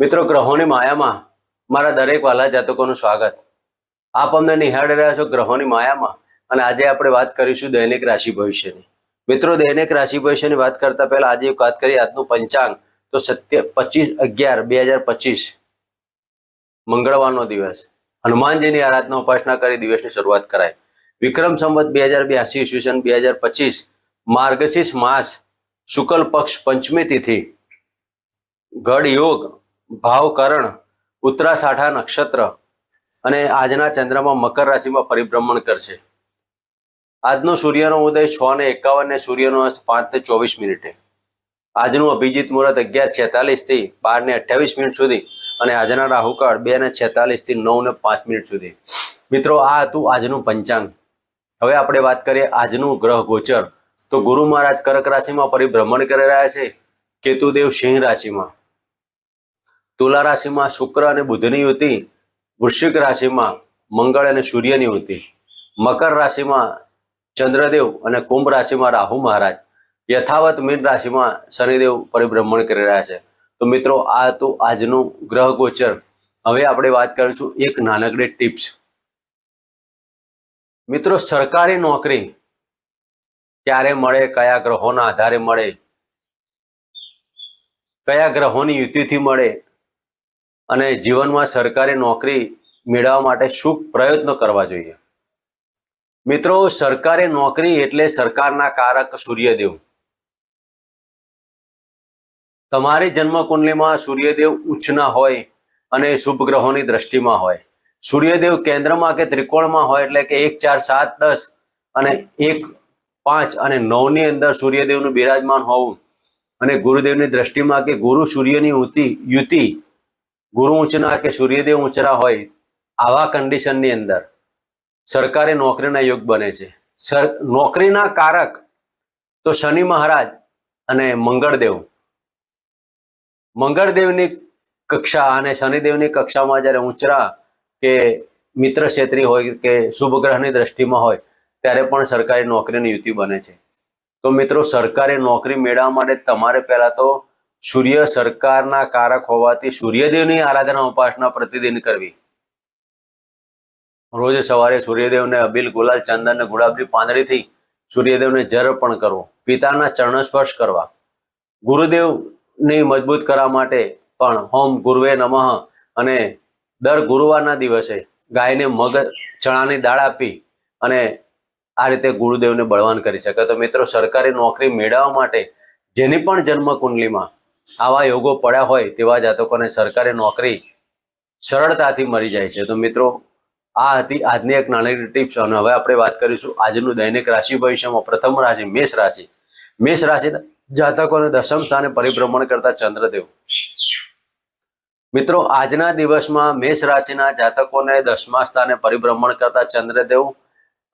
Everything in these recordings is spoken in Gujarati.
મિત્રો, ગ્રહોની માયામાં મારા દરેક વાલા જાતકોનું સ્વાગત. આપ અમને નિહાળી રહ્યા છો ગ્રહોની માયામાં અને આજે આપણે વાત કરીશું દૈનિક રાશિ ભવિષ્યની. મિત્રો, દૈનિક રાશિ ભવિષ્યની વાત કરતા પહેલા આજે વાત કરીએ, આજનું પંચાંગ તો સત્ય, પચીસ અગિયાર, બે હજાર પચીસ. મંગળવારનો દિવસ. હનુમાનજીની આરાધના ઉપાસના કરી દિવસની શરૂઆત કરાય. વિક્રમ સંવત બે હજાર બ્યાસી ઈસવીસન બે હજાર પચીસ. માર્ગશીર્ષ માસ શુક્લ પક્ષ પંચમી તિથિ. ગઢ યોગ ભાવકરણ ઉત્તરાષાઢા નક્ષત્ર અને આજના ચંદ્રમાં મકર રાશિમાં પરિભ્રમણ કરશે. આજનો સૂર્યનો ઉદય છ ને એકાવન ને સૂર્યનો અસ્ત પાંચ ને ચોવીસ મિનિટે. આજનું અભિજીત મુહૂર્ત અગિયાર છેતાલીસથી બાર ને અઠ્યાવીસ મિનિટ સુધી અને આજના રાહુકાળ બે ને છેતાલીસથી નવ ને પાંચ મિનિટ સુધી. મિત્રો, આ હતું આજનું પંચાંગ. હવે આપણે વાત કરીએ આજનું ગ્રહ ગોચર. તો ગુરુ મહારાજ કર્ક રાશિમાં પરિભ્રમણ કરી રહ્યા છે. કેતુદેવ સિંહ રાશિમાં. તુલા રાશિમાં શુક્ર અને બુધની યુતિ વૃશ્ચિક રાશિમાં મંગળ અને સૂર્યની યુતિ મકર રાશિમાં ચંદ્રદેવ અને કુંભ રાશિમાં રાહુ મહારાજ, યથાવત મીન રાશિમાં શનિદેવ પરિભ્રમણ કરી રહ્યા છે. તો મિત્રો, આ હતું આજનું ગ્રહ ગોચર. હવે આપણે વાત કરીશું એક નાનકડી ટિપ્સ. મિત્રો, સરકારી નોકરી ક્યારે મળે, કયા ગ્રહોના આધારે મળે, કયા ગ્રહોની યુતિથી મળે અને જીવનમાં સરકારી નોકરી મેળવવા માટે શું પ્રયત્નો કરવા જોઈએ. મિત્રો, સરકારી નોકરી એટલે સરકારના કારક સૂર્યદેવ. તમારી જન્મકુંડલીમાં સૂર્યદેવ ઉચ્ચના હોય અને શુભ ગ્રહોની દ્રષ્ટિમાં હોય. સૂર્યદેવ કેન્દ્રમાં કે ત્રિકોણમાં હોય એટલે કે એક, ચાર, સાત, દસ અને એક, પાંચ અને નવની અંદર સૂર્યદેવનું બિરાજમાન હોવું અને ગુરુદેવની દ્રષ્ટિમાં કે ગુરુ સૂર્યની યુતિ યુતિ ગુરુ ઊંચના કે સૂર્યદેવ ઊંચરા હોય, આવા કન્ડિશનની અંદર સરકારી નોકરીના યોગ બને છે. સર, નોકરીના કારક તો શનિ મહારાજ અને મંગળદેવ. મંગળદેવની કક્ષા અને શનિદેવની કક્ષામાં જ્યારે ઊંચરા કે મિત્ર ક્ષેત્રી હોય કે શુભ ગ્રહની દ્રષ્ટિમાં હોય, ત્યારે પણ સરકારી નોકરીની યુતિ બને છે. તો મિત્રો, સરકારી નોકરી મેળવવા માટે તમારે પહેલા તો સૂર્ય સરકારના કારક હોવાથી સૂર્યદેવની આરાધના ઉપાસના પ્રતિદિન કરવી. રોજ સવારે સૂર્યદેવને અબિલ ગુલાલ ચંદન ને ગુલાબની પાંદડીથી સૂર્યદેવને જર પણ કરવો. પિતાના ચરણ સ્પર્શ કરવા. ગુરુદેવની મજબૂત કરવા માટે પણ હોમ ગુરુવે નમઃ અને દર ગુરુવારના દિવસે ગાયને મગ, ચણાની દાળ આપી અને આ રીતે ગુરુદેવને બળવાન કરી શકે. તો મિત્રો, સરકારી નોકરી મેળવવા માટે જેની પણ જન્મ કુંડલીમાં આવા યોગો પડ્યા હોય તેવા જાતકોને સરકારી નોકરી સરળતાથી મળી જાય છે. તો મિત્રો, આ હતી આજની એક નાની ટિપ્સ. અને હવે આપણે વાત કરીશું આજનું દૈનિક રાશિ ભવિષ્યમાં. પ્રથમ રાશિ મેષ રાશિ. મેષ રાશિ જાતકોને દશમ સ્થાને પરિભ્રમણ કરતા ચંદ્રદેવ. મિત્રો, આજના દિવસમાં મેષ રાશિના જાતકોને દસમા સ્થાને પરિભ્રમણ કરતા ચંદ્રદેવ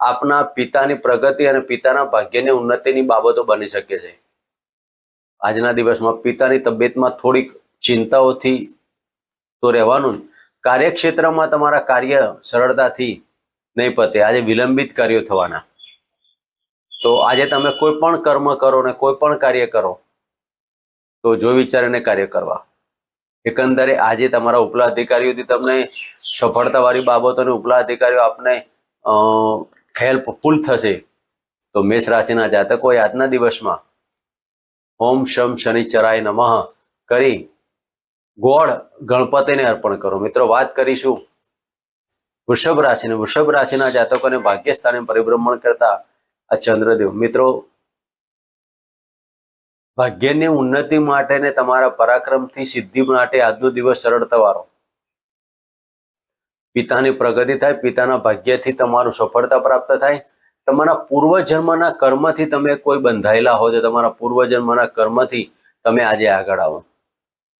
આપના પિતાની પ્રગતિ અને પિતાના ભાગ્યની ઉન્નતિની બાબતો બની શકે છે. આજના દિવસમાં પિતાની તબિયતમાં થોડીક ચિંતાઓથી તો રહેવાનું કાર્યક્ષેત્રમાં તમારા કાર્ય સરળતાથી નહીં પતે. આજે વિલંબિત કાર્યો થવાના. તો આજે તમે કોઈ પણ કર્મ કરો ને કોઈ પણ કાર્ય કરો, તો જો વિચારીને કાર્ય કરવા. એકંદરે આજે તમારા ઉપલા અધિકારીઓથી તમને સફળતાવાળી બાબતોને ઉપલા અધિકારીઓ આપને હેલ્પફુલ થશે. તો મેષ રાશિના જાતકો આજના દિવસમાં ઓમ શમ શનિચરાય નમઃ. કરી ગોળ ગણપતિને અર્પણ કરો. મિત્રો, વાત કરીશું વૃષભ રાશિને. વૃષભ રાશિના જાતકોને ભાગ્ય સ્થાને પરિભ્રમણ કરતા આ ચંદ્રદેવ. મિત્રો, ભાગ્યની ઉન્નતિ માટે ને તમારા પરાક્રમથી સિદ્ધિ માટે આજનો દિવસ સરળતા વાળો. પિતાની પ્રગતિ થાય, પિતાના ભાગ્યથી તમારું સફળતા પ્રાપ્ત થાય. તમારા પૂર્વજન્મના કર્મથી તમે કોઈ બંધાયેલા હો તો તમારા પૂર્વજન્મના કર્મથી તમે આજે આગળ આવો.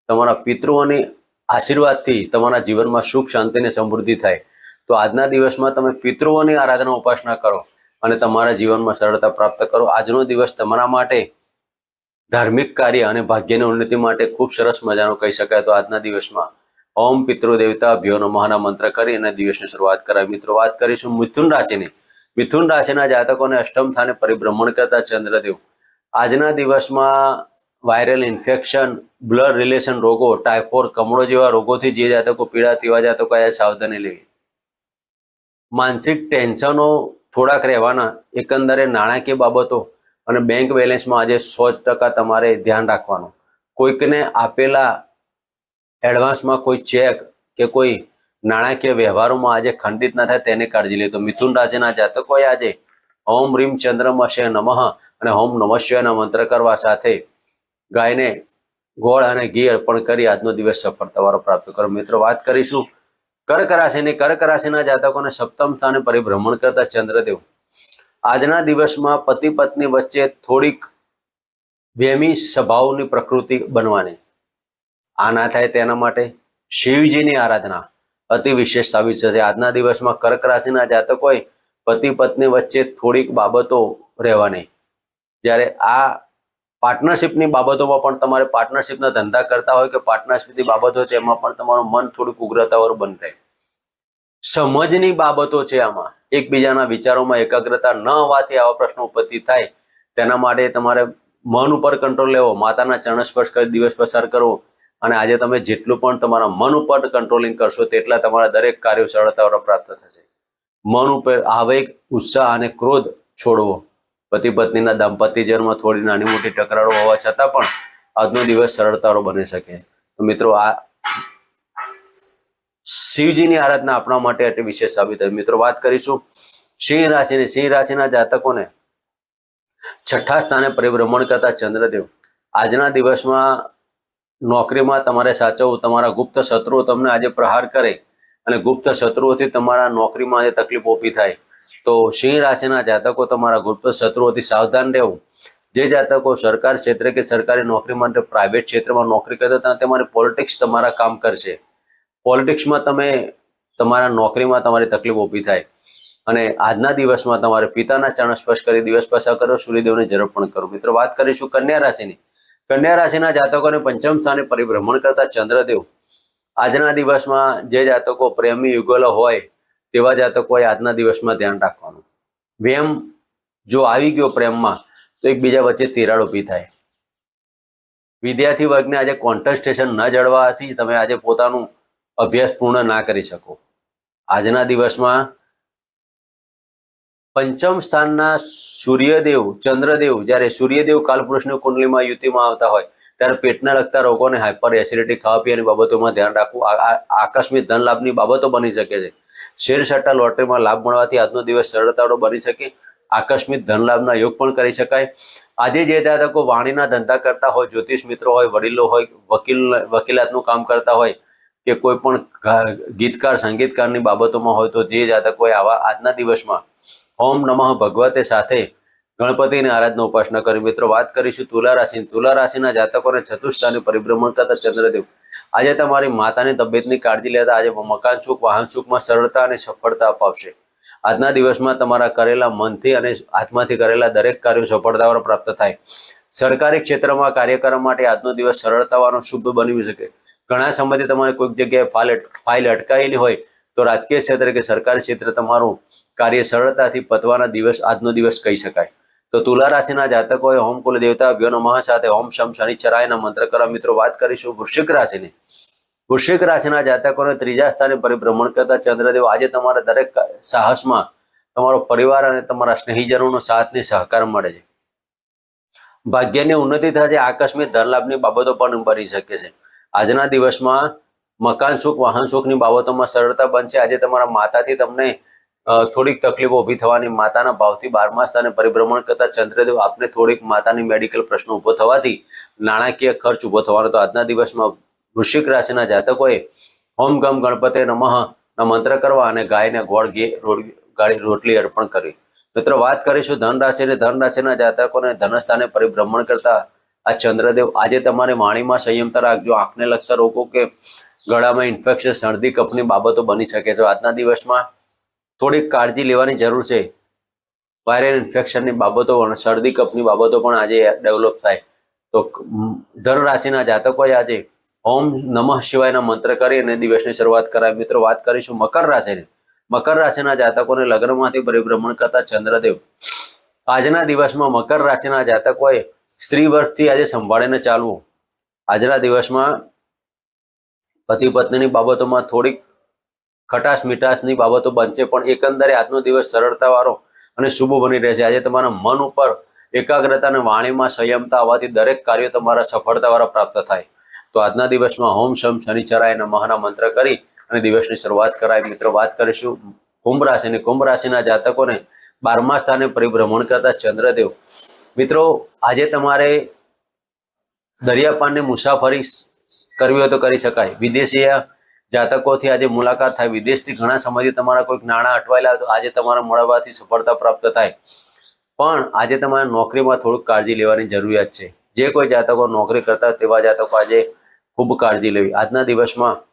તમારા પિતૃઓની આશીર્વાદથી તમારા જીવનમાં સુખ, શાંતિ અને સમૃદ્ધિ થાય. તો આજના દિવસમાં તમે પિતૃઓની આરાધના ઉપાસના કરો અને તમારા જીવનમાં સરળતા પ્રાપ્ત કરો. આજનો દિવસ તમારા માટે ધાર્મિક કાર્ય અને ભાગ્યની ઉન્નતિ માટે ખૂબ સરસ મજાનો કહી શકાય. તો આજના દિવસમાં ઓમ પિતૃ દેવતા ભ્યો નમઃના મંત્ર કરી અને દિવસની શરૂઆત કરાવી. મિત્રો, વાત કરીશું મિથુન રાશિની. મિથુન રાશિના જાતકોને અષ્ટમ સ્થાને પરિભ્રમણ કરતા ચંદ્રદેવ. આજના દિવસમાં વાયરલ ઇન્ફેક્શન, બ્લડ રિલેશન રોગો, ટાઇફોઇડ, કમળો જેવા રોગોથી જે જાતકો પીડા તેવા જાતકો આજે સાવધાની લેવી માનસિક ટેન્શનો થોડાક રહેવાના, એકંદરે નાણાકીય બાબતો અને બેંક બેલેન્સમાં આજે સો ટકા તમારે ધ્યાન રાખવાનું. કોઈકને આપેલા એડવાન્સમાં કોઈ ચેક કે કોઈ નાણાકીય વ્યવહારોમાં આજે ખંડિત ના થાય તેની કાળજી લે. તો મિથુન રાશિના જાતકોએ આજે ઓમ રીમ ચંદ્રમશે નમઃ અને ઓમ નમઃ મંત્ર કરવા સાથે ગાયને ગોળ અને ઘી અર્પણ કરી આજનો દિવસ સફળતાવાળો પ્રાપ્ત કરો. મિત્રો, વાત કરીશું કર્ક રાશિની. કર્ક રાશિના જાતકોને સપ્તમ સ્થાને પરિભ્રમણ કરતા ચંદ્રદેવ. આજના દિવસમાં પતિ પત્ની વચ્ચે થોડીક વેમી સ્વભાવની પ્રકૃતિ બનવાની. આ ના થાય તેના માટે શિવજીની આરાધના. અતિ વિશેષ સાબિત થશે. આજના દિવસમાં કર્ક રાશિના જાતકોએ પતિ પત્ની વચ્ચે થોડીક બાબતો રહેવાની. જ્યારે આ પાર્ટનરશિપની બાબતોમાં પણ તમારે પાર્ટનરશિપના ધંધા કરતા હોય કે પાર્ટનરશિપની બાબતો છે, એમાં પણ તમારું મન થોડુંક ઉગ્રતાવાળું બનશે સમજની બાબતો છે આમાં. એકબીજાના વિચારોમાં એકાગ્રતા ન હોવાથી આવા પ્રશ્નો ઉત્પત્તિ થાય. તેના માટે તમારે મન ઉપર કંટ્રોલ લેવો. માતાના ચરણ સ્પર્શ કરી દિવસ પસાર કરવો. અને આજે તમે જેટલું પણ તમારા મન ઉપર કંટ્રોલિંગ કરશો, તેટલા તમારા દરેક કાર્યો સરળતા પ્રાપ્ત થશે. મન ઉપર આવેગ, ઉત્સાહ અને ક્રોધ છોડવો. પતિ પત્નીના દાંપત્ય થોડી નાની મોટી ટકરારો હોવા છતાં પણ આજનો દિવસ સરળતારો બની શકે. તો મિત્રો, આ શિવજીની આરાધના આપણા માટે એટલી વિશેષ સાબિત થઈ. મિત્રો, વાત કરીશું સિંહ રાશિની. સિંહ રાશિના જાતકોને છઠ્ઠા સ્થાને પરિભ્રમણ કરતા ચંદ્રદેવ. આજના દિવસમાં નોકરીમાં તમારે સાચવવું, તમારા ગુપ્ત શત્રુઓ તમને આજે પ્રહાર કરે અને ગુપ્ત શત્રુઓથી તમારા નોકરીમાં આજે તકલીફ ઊભી થાય. તો સિંહ રાશિના જાતકો તમારા ગુપ્ત શત્રુઓથી સાવધાન રહેવું. જે જાતકો સરકાર ક્ષેત્રે કે સરકારી નોકરી માટે પ્રાઇવેટ ક્ષેત્રમાં નોકરી કરતા ત્યાં તમારી પોલિટિક્સ તમારા કામ કરશે. પોલિટિક્સમાં તમે તમારા નોકરીમાં તમારી તકલીફ ઊભી થાય. અને આજના દિવસમાં તમારે પિતાના ચરણ સ્પર્શ કરી દિવસ પસાર કરો, સૂર્યદેવને જરૂર પણ કરો. મિત્રો, વાત કરીશું કન્યા રાશિની. કન્યા રાશિના જાતકોને પંચમ સ્થાને પરિભ્રમણ કરતા ચંદ્રદેવ. આજના દિવસમાં જે જાતકો પ્રેમી યુગલો હોય, તેવા જાતકોએ આજના દિવસમાં ધ્યાન રાખવાનું. વેમ જો આવી ગયો પ્રેમમાં, તો એકબીજા વચ્ચે તિરાડ ઊભી થાય. વિદ્યાર્થી વર્ગને આજે કોન્ટન્સ્ટેશન ન જળવાથી તમે આજે પોતાનું અભ્યાસ પૂર્ણ ના કરી શકો. આજના દિવસમાં પંચમ સ્થાનના સૂર્યદેવ, ચંદ્રદેવ, જ્યારે સૂર્યદેવ કાલપુરુષની કુંડલીમાં યુતિમાં આવતા હોય, ત્યારે પેટના લગતા રોગોને હાઇપર એસિડિટી ખાવા પીવાની બાબતોમાં ધ્યાન રાખવું આકસ્મિક ધન લાભની બાબતો બની શકે છે. શેર સટ્ટા લોટરીમાં લાભ મળવાથી આજનો દિવસ સરળતાળો બની શકે, આકસ્મિક ધન લાભના યોગ પણ કરી શકાય. આજે જે જાતકો વાણીના ધંધા કરતા હોય, જ્યોતિષ મિત્રો હોય, વડીલો હોય, વકીલ, વકીલાતનું કામ કરતા હોય કે કોઈ પણ ગીતકાર, સંગીતકારની બાબતોમાં હોય તો જે જાતકોએ આવા આજના દિવસમાં ઓમ નમઃ ભગવતે સાથે ગણપતિની આરાધના ઉપાસના કરી. મિત્રો, વાત કરીશું તુલા રાશિ. તુલા રાશિના જાતકોને ચતુર્સ્થાને પરિભ્રમણ કરતા ચંદ્રદેવ. આજે તમારી માતાની તબિયતની કાળજી લેતા આજે મકાન સુખ, વાહન સુખમાં સરળતા અને સફળતા અપાવશે. આજના દિવસમાં તમારા કરેલા મનથી અને આત્માથી કરેલા દરેક કાર્યો સફળતાઓ પ્રાપ્ત થાય. સરકારી ક્ષેત્રમાં કાર્ય કરવા માટે આજનો દિવસ સરળતાવાનો શુભ બની શકે. ઘણા સમયથી તમારે કોઈક જગ્યાએ ફાઇલ ફાઇલ અટકાયેલી હોય તો રાજકીય ક્ષેત્રે કે સરકારી ક્ષેત્રે તમારું કાર્ય સરળતાથી પતવાના દિવસ, આજનો દિવસ કહી શકાય. તો તુલા રાશિના જાતકોએ હોમ કુલ દેવતા અભ્યો મહા સાથે હોમ શમ શનિચરાયના મંત્ર કરવા મિત્રો વાત કરીશું વૃશ્ચિક રાશિની. વૃશ્ચિક રાશિના જાતકોને ત્રીજા સ્થાને પરિભ્રમણ કરતા ચંદ્રદેવ આજે તમારા દરેક સાહસમાં તમારો પરિવાર અને તમારા સ્નેહીજનોનો સાથને સહકાર મળે છે. ભાગ્યની ઉન્નતિ થશે આકસ્મિક ધનલાભની બાબતો પણ બની શકે છે. આજના દિવસમાં મકાન સુખ, વાહન સુખની બાબતોમાં સરળતા બનશે. આજે તમારા માતાથી તમને થોડીક તકલીફો ઊભી થવાની, માતાના ભાવથી બારમા સ્થાને પરિભ્રમણ કરતા ચંદ્રદેવ આપને થોડીક માતાની મેડિકલ પ્રશ્નો ઊભો થવાથી નાણાકીય ખર્ચ ઊભો થવાનો. તો આજના દિવસમાં વૃશ્ચિક રાશિના જાતકોએ હોમ ગમ ગણપતે નમઃ મંત્ર કરવા અને ગાયને ગોળ ઘી ગાડી રોટલી અર્પણ કરવી મિત્રો, વાત કરીશું ધન રાશિ અને ધન રાશિના જાતકોને ધનસ્થાને પરિભ્રમણ કરતા આ ચંદ્રદેવ, આજે તમારે વાણીમાં સંયમતા રાખજો. આંખને લગતા રોગો કે ગળામાં ઇન્ફેક્શન શરદી, કફની બાબતો બની શકે છે. આજના દિવસમાં થોડીક કાળજી લેવાની જરૂર છે. વાયરલ ઇન્ફેક્શનની બાબતો શરદી, કફની બાબતો પણ આજે ડેવલપ થાય. તો ધન રાશિના જાતકોએ આજે ઓમ નમઃ શિવાયના મંત્ર કરી અને દિવસની શરૂઆત કરાય મિત્રો, વાત કરીશું મકર રાશિની. મકર રાશિના જાતકોને લગ્નમાંથી પરિભ્રમણ કરતા ચંદ્રદેવ. આજના દિવસમાં મકર રાશિના જાતકોએ સ્ત્રી વર્ગથી આજે સંભાળીને ચાલવું. આજના દિવસમાં પતિ પત્નીની બાબતોમાં થોડીક ખટાશ મીઠાશની બાબતો બનશે, પણ એકંદરે આજનો દિવસ સરળતાવાળો અને શુભ બની રહેશે. આજે તમારા મન ઉપર એકાગ્રતા અને વાણીમાં સંયમતા આવવાથી દરેક કાર્યો તમારા સફળતાવાળા પ્રાપ્ત થાય. તો આજના દિવસમાં હોમ શમ શનિચરાય નમઃના મંત્ર કરી અને દિવસની શરૂઆત કરાય. મિત્રો, વાત કરીશું કુંભ રાશિ અને કુંભ રાશિના જાતકોને બારમા સ્થાને પરિભ્રમણ કરતા ચંદ્રદેવ મિત્રો, આજે તમારે દરિયાપાનની મુસાફરી કરવી હોય તો કરી શકાય. વિદેશી જાતકોથી આજે મુલાકાત થાય. વિદેશથી ઘણા સમયથી તમારા કોઈક નાણાં અટવાયેલા તો આજે તમારા મળવાથી સફળતા પ્રાપ્ત થાય. પણ આજે તમારે નોકરીમાં થોડુંક કાળજી લેવાની જરૂરિયાત છે. જે કોઈ જાતકો નોકરી કરતા તેવા જાતકો આજે ખૂબ કાળજી લેવી. આજના દિવસમાં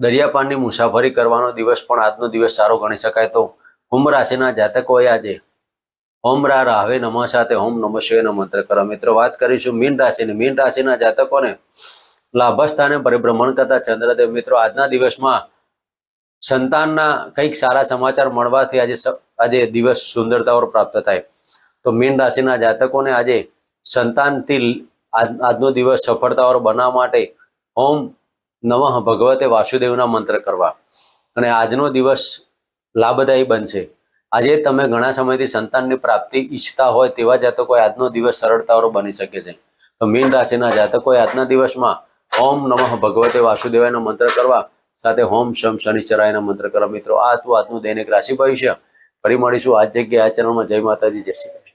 દરિયાપાનની મુસાફરી કરવાનો દિવસ પણ આજનો દિવસ સારો ગણી શકાય તો કુંભ રાશિના જાતકોએ આજે ઓમ રા રાહવે નમઃ સાથે ઓમ નમઃ શિવાયનો મંત્ર કરો. મિત્રો, વાત કરીશું મીન રાશિની. મીન રાશિના જાતકોને લાભ સ્થાને પરિભ્રમણ કરતા ચંદ્રદેવ. મિત્રો, આજના દિવસમાં સંતાનના કંઈક સારા સમાચાર મળવાથી આજે આજે દિવસ સુંદરતાઓ પ્રાપ્ત થાય. તો મીન રાશિના જાતકોને આજે સંતાનથી આજનો દિવસ સફળતાઓ બનાવવા માટે ઓમ નમઃ ભગવતે વાસુદેવના મંત્ર કરવા. અને આજનો દિવસ લાભદાયી બનશે. આજે તમે ઘણા સમયથી સંતાનની પ્રાપ્તિ ઈચ્છતા હોય તેવા જાતકોએ આજનો દિવસ સરળતાઓ બની શકે છે. તો મીન રાશિના જાતકોએ આજના દિવસમાં ઓમ નમઃ ભગવતે વાસુદેવાયનો મંત્ર કરવા સાથે હોમ શમ શનિચરાયના મંત્ર કરવા. મિત્રો, આ હતું આજનું દૈનિક રાશિ ભવિષ્ય. ફરી મળીશું. આ જ જગ્યાએ આ ચેનલમાં જય માતાજી. જય શ્રી કૃષ્ણ.